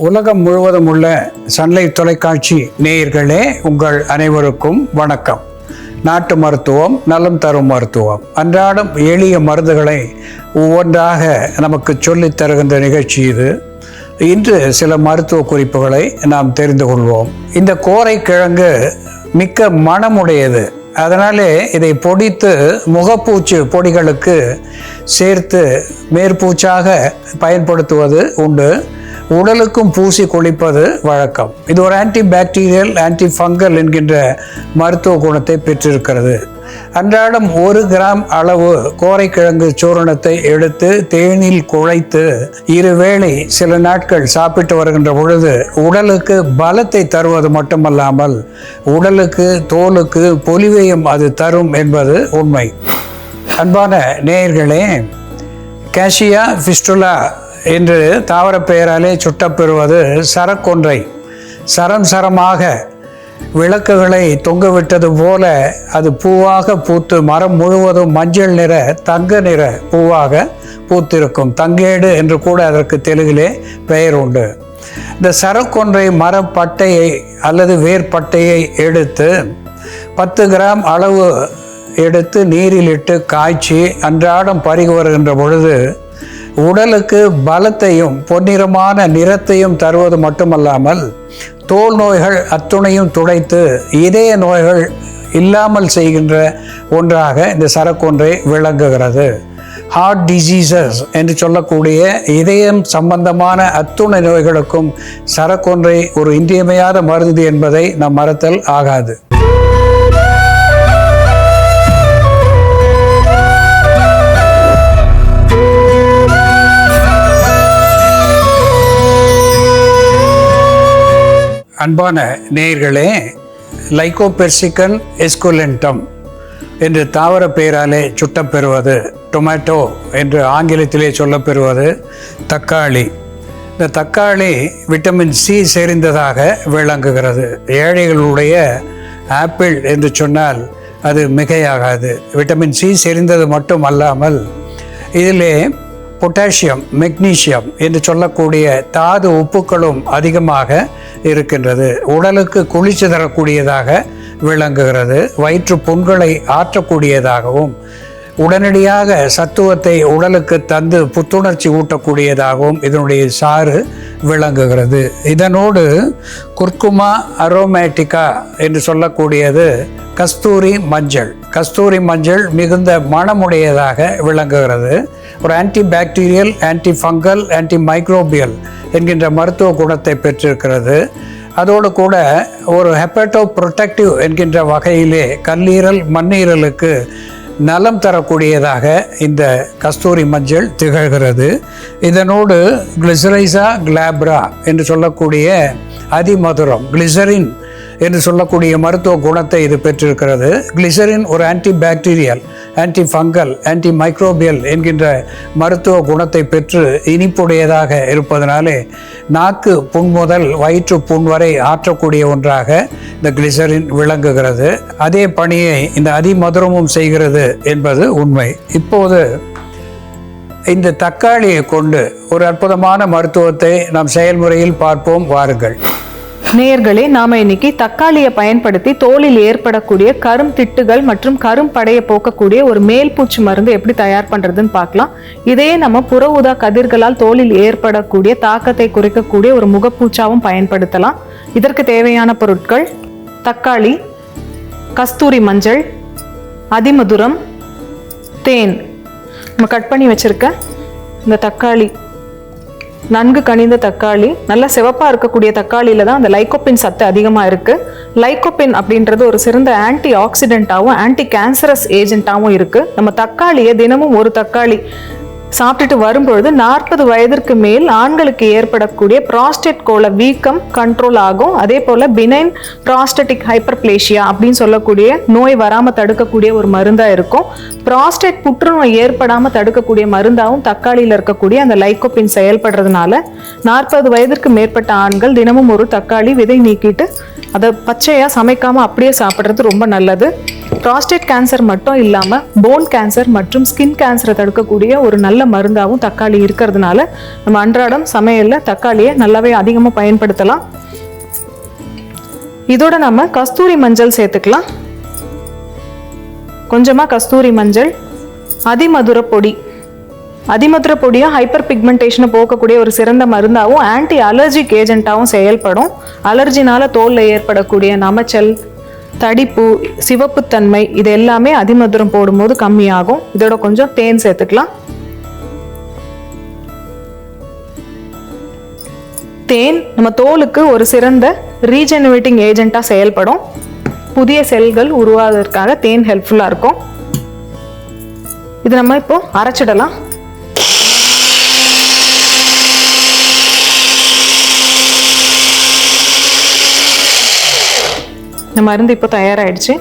உலகம் முழுவதும் உள்ள சன்லைட் தொலைக்காட்சி நேயர்களே உங்கள் அனைவருக்கும் வணக்கம். நாட்டு மருத்துவம் நலம் தரும் மருத்துவம். அன்றாடம் எளிய மருந்துகளை ஒவ்வொன்றாக நமக்கு சொல்லித் தருகின்ற நிகழ்ச்சி இது. இன்று சில மருத்துவ குறிப்புகளை நாம் தெரிந்து கொள்வோம். இந்த கோரை கிழங்கு மிக்க மனமுடையது. அதனாலே இதை பொடித்து முகப்பூச்சு பொடிகளுக்கு சேர்த்து மேற்பூச்சாக பயன்படுத்துவது உண்டு. உடலுக்கும் பூசி குளிப்பது வழக்கம். இது ஒரு ஆன்டி பாக்டீரியல் ஆன்டி ஃபங்கல் என்கின்ற மருத்துவ குணத்தை பெற்றிருக்கிறது. அன்றாடம் ஒரு கிராம் அளவு கோரைக்கிழங்கு சூரணத்தை எடுத்து தேனில் குழைத்து இருவேளை சில நாட்கள் சாப்பிட்டு வருகின்ற பொழுது உடலுக்கு பலத்தை தருவது மட்டுமல்லாமல் உடலுக்கு தோலுக்கு பொலிவையும் அது தரும் என்பது உண்மை. அன்பான நேயர்களே கேஷியா ஃபிஸ்டுலா என்று தாவர பெயராலே சுட்டப்பெறுவது சரக்கொன்றை. சரம் சரமாக விளக்குகளை தொங்கவிட்டது போல அது பூவாக பூத்து மரம் முழுவதும் மஞ்சள் நிற தங்க நிற பூவாக பூத்திருக்கும். தங்கேடு என்று கூட அதற்கு தெலுங்கிலே பெயர் உண்டு. இந்த சரக்கொன்றை மரப்பட்டையை அல்லது வேர்பட்டையை எடுத்து பத்து கிராம் அளவு எடுத்து நீரில் இட்டு காய்ச்சி அன்றாடம் பருகி வருகின்ற பொழுது உடலுக்கு பலத்தையும் பொன்னிறமான நிறத்தையும் தருவது மட்டுமல்லாமல் தோல் நோய்கள் அத்துணையும் துடைத்து இதய நோய்கள் இல்லாமல் செய்கின்ற ஒன்றாக இந்த சரக்கொன்றை விளங்குகிறது. ஹார்ட் டிசீசஸ் என்று சொல்லக்கூடிய இதயம் சம்பந்தமான அத்துணை நோய்களுக்கும் சரக்கொன்றை ஒரு இன்றியமையாத மருந்து என்பதை நம் மறத்தல் ஆகாது. அன்பான நேயர்களே லைகோபெர்சிகன் எஸ்குலென்டம் என்று தாவர பெயராலே சுட்டப்பெறுவது டொமேட்டோ என்று ஆங்கிலத்திலே சொல்லப்பெறுவது தக்காளி. இந்த தக்காளி விட்டமின் சி சேர்ந்ததாக விளங்குகிறது. ஏழைகளுடைய ஆப்பிள் என்று சொன்னால் அது மிகையாகாது. விட்டமின் சி செறிந்தது மட்டும் அல்லாமல் இதிலே பொட்டாசியம் மெக்னீசியம் என்று சொல்லக்கூடிய தாது உப்புக்களும் அதிகமாக இருக்கின்றது. உடலுக்கு குளிர்ச்சி தரக்கூடியதாக விளங்குகிறது. வயிற்று புண்களை ஆற்றக்கூடியதாகவும் உடனடியாக சத்துவத்தை உடலுக்கு தந்து புத்துணர்ச்சி ஊட்டக்கூடியதாகவும் இதனுடைய சாறு விளங்குகிறது. இதனோடு குர்குமா அரோமேட்டிகா என்று சொல்லக்கூடியது கஸ்தூரி மஞ்சள். கஸ்தூரி மஞ்சள் மிகுந்த மணமுடையதாக விளங்குகிறது. ஒரு anti bacterial anti fungal anti microbial என்கின்ற மருத்துவ குணத்தை பெற்றிருக்கிறது. அதோடு கூட ஒரு ஹெப்படோ ப்ரொட்டக்டிவ் என்கின்ற வகையிலே கல்லீரல் மண்ணீரலுக்கு நலம் தரக்கூடியதாக இந்த கஸ்தூரி மஞ்சள் திகழ்கிறது. இதனோடு கிளிசரைசா கிளாப்ரா என்று சொல்லக்கூடிய அதிமதுரம் கிளிசரின் என்று சொல்லக்கூடிய மருத்துவ குணத்தை இது பெற்றிருக்கிறது. கிளிசரின் ஒரு anti bacterial anti fungal anti microbial என்கின்ற மருத்துவ குணத்தை பெற்று இனிப்புடையதாக இருப்பதனாலே நாக்கு புண் முதல் வயிற்று புண் வரை ஆற்றக்கூடிய ஒன்றாக இந்த கிளிசரின் விளங்குகிறது. அதே பணியை இந்த அதிமதுரமும் செய்கிறது என்பது உண்மை. இப்போது இந்த தக்காளியை கொண்டு ஒரு அற்புதமான மருத்துவத்தை நாம் செயல்முறையில் பார்ப்போம். வாருங்கள். நேர்களே நாம இன்னைக்கு தக்காளியை பயன்படுத்தி தோலில் ஏற்படக்கூடிய கரும் திட்டுகள் மற்றும் கரும் படையை போக்கக்கூடிய ஒரு மேல் பூச்சி மருந்து எப்படி தயார் பண்றதுன்னு பார்க்கலாம். இதையே நம்ம புற ஊதா கதிர்களால் தோலில் ஏற்படக்கூடிய தாக்கத்தை குறைக்கக்கூடிய ஒரு முகப்பூச்சாவும் பயன்படுத்தலாம். இதற்கு தேவையான பொருட்கள் தக்காளி கஸ்தூரி மஞ்சள் அதிமதுரம் தேன். நம்ம கட் பண்ணி வச்சிருக்க இந்த தக்காளி நன்கு கனிந்த தக்காளி நல்ல சிவப்பாக இருக்கக்கூடிய தக்காளியில தான் அந்த லைகோப்பின் சத்து அதிகமாக இருக்கு. லைகோப்பின் அப்படின்றது ஒரு சிறந்த ஆன்டி ஆக்சிடென்ட்டாகவும் ஆன்டி கேன்சரஸ் ஏஜென்ட்டாகவும் இருக்குது நம்ம தக்காளியை தினமும் ஒரு தக்காளி சாப்பிட்டுட்டு வரும்பொழுது நாற்பது வயதிற்கு மேல் ஆண்களுக்கு ஏற்படக்கூடிய ப்ராஸ்டேட் கோல வீக்கம் கண்ட்ரோல் ஆகும். அதே போல பினைன் ப்ராஸ்டட்டிக் ஹைப்பர்பிளேஷியா அப்படின்னு சொல்லக்கூடிய நோய் வராமல் தடுக்கக்கூடிய ஒரு மருந்தா இருக்கும். ப்ராஸ்டேட் புற்றுநோய் ஏற்படாமல் தடுக்கக்கூடிய மருந்தாகவும் தக்காளியில் இருக்கக்கூடிய அந்த லைக்கோபின் செயல்படுறதுனால நாற்பது வயதிற்கு மேற்பட்ட ஆண்கள் தினமும் ஒரு தக்காளி விதை நீக்கிட்டு அதை பச்சையாக சமைக்காமல் அப்படியே சாப்பிட்றது ரொம்ப நல்லது. ப்ராஸ்டேட் கேன்சர் மட்டும் இல்லாமல் போன் கேன்சர் மற்றும் ஸ்கின் கேன்சரை தடுக்கக்கூடிய ஒரு நல்ல மருந்தாகவும் தக்காளி இருக்கிறதுனால நம்ம அன்றாடம் சமையலில் தக்காளியை நல்லாவே அதிகமாக பயன்படுத்தலாம். இதோட நம்ம கஸ்தூரி மஞ்சள் சேர்த்துக்கலாம். கொஞ்சமாக கஸ்தூரி மஞ்சள் அதிமதுர பொடி. அதிமதுர பொடியும் ஹைப்பர் பிக்மெண்டேஷனை போக்கக்கூடிய ஒரு சிறந்த மருந்தாகவும் ஆன்டி அலர்ஜிக் ஏஜென்ட்டாகவும் செயல்படும். அலர்ஜினால் தோலில் ஏற்படக்கூடிய நமைச்சல் தடிப்பு சிவப்புத்தன்மை இது எல்லாமே அதிமதுரம் போடும்போது கம்மியாகும். இதோட கொஞ்சம் தேன் சேர்த்துக்கலாம். தேன் நம்ம தோலுக்கு ஒரு சிறந்த ரீஜெனரேட்டிங் ஏஜென்ட்டாக செயல்படும். புதிய செல்கள் உருவாவதற்காக தேன் ஹெல்ப்ஃபுல்லாக இருக்கும். இது நம்ம இப்போ அரைச்சிடலாம். மருந்து இப்போ தயாராகிடுச்சு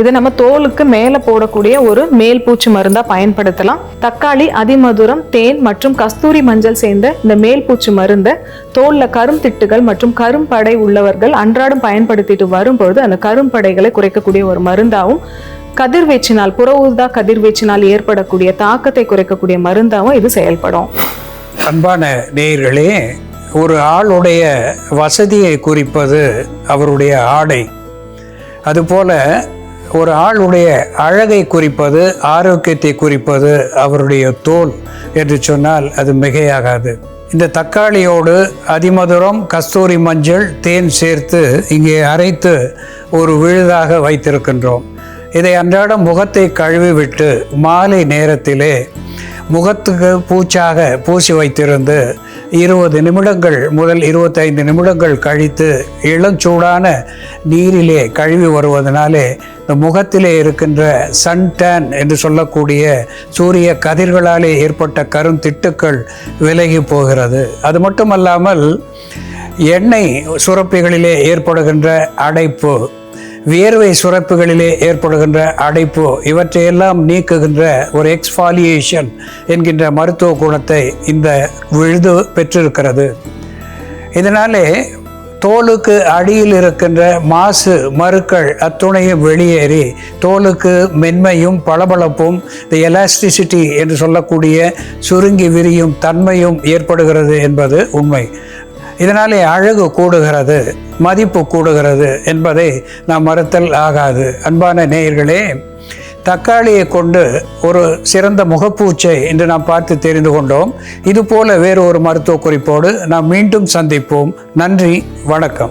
இது நம்ம தோலுக்கு மேலே போடக்கூடிய ஒரு மேல் பூச்சி மருந்தாக பயன்படுத்தலாம். தக்காளி அதிமதுரம் தேன் மற்றும் கஸ்தூரி மஞ்சள் சேர்ந்த இந்த மேல் பூச்சி மருந்தை தோலில் கரும்திட்டுகள் மற்றும் கரும்படை உள்ளவர்கள் அன்றாடம் பயன்படுத்திட்டு வரும்பொழுது அந்த கரும்படைகளை குறைக்கக்கூடிய ஒரு மருந்தாகவும் கதிர்வீச்சினால் புற ஊதா கதிர்வீச்சினால் ஏற்படக்கூடிய தாக்கத்தை குறைக்கக்கூடிய மருந்தாகவும் இது செயல்படும். அன்பான நேயர்களே ஒரு ஆளுடைய வசதியை குறிப்பது அவருடைய ஆடை. அதுபோல ஒரு ஆளுடைய அழகை குறிப்பது ஆரோக்கியத்தை குறிப்பது அவருடைய தோல் என்று சொன்னால் அது மிகையாகாது. இந்த தக்காளியோடு அதிமதுரம் கஸ்தூரி மஞ்சள் தேன் சேர்த்து இங்கே அரைத்து ஒரு விழுதாக வைத்திருக்கின்றோம். இதை அன்றாடம் முகத்தை கழுவிவிட்டு மாலை நேரத்திலே முகத்துக்கு பூச்சாக பூசி வைத்திருந்து இருபது நிமிடங்கள் முதல் இருபத்தைந்து நிமிடங்கள் கழித்து இளஞ்சூடான நீரிலே கழுவி வருவதனாலே இந்த முகத்திலே இருக்கின்ற சன் டேன் என்று சொல்லக்கூடிய சூரிய கதிர்களாலே ஏற்பட்ட கருந்திட்டுக்கள் விலகி போகிறது. அது மட்டுமல்லாமல் எண்ணெய் சுரப்பிகளிலே ஏற்படுகின்ற அடைப்பு வியர்வை சுரப்புகளிலே ஏற்படுகின்ற அடைப்பு இவற்றையெல்லாம் நீக்குகின்ற ஒரு எக்ஸ்பாலியேஷன் என்கின்ற மருத்துவ குணத்தை இந்த விழுது பெற்றிருக்கிறது. இதனாலே தோலுக்கு அடியில் இருக்கின்ற மாசு மறுக்கள் அத்துணையும் வெளியேறி தோலுக்கு மென்மையும் பளபளப்பும் இந்த எலாஸ்டிசிட்டி என்று சொல்லக்கூடிய சுருங்கி விரியும் தன்மையும் ஏற்படுகிறது என்பது உண்மை. இதனாலே அழகு கூடுகிறது மதிப்பு கூடுகிறது என்பதை நாம் மறுத்தல் ஆகாது. அன்பான நேயர்களே தக்காளியை கொண்டு ஒரு சிறந்த முகப்பூச்சை என்று நாம் பார்த்து தெரிந்து கொண்டோம். இதுபோல வேறு ஒரு மருத்துவ குறிப்போடு நாம் மீண்டும் சந்திப்போம். நன்றி வணக்கம்.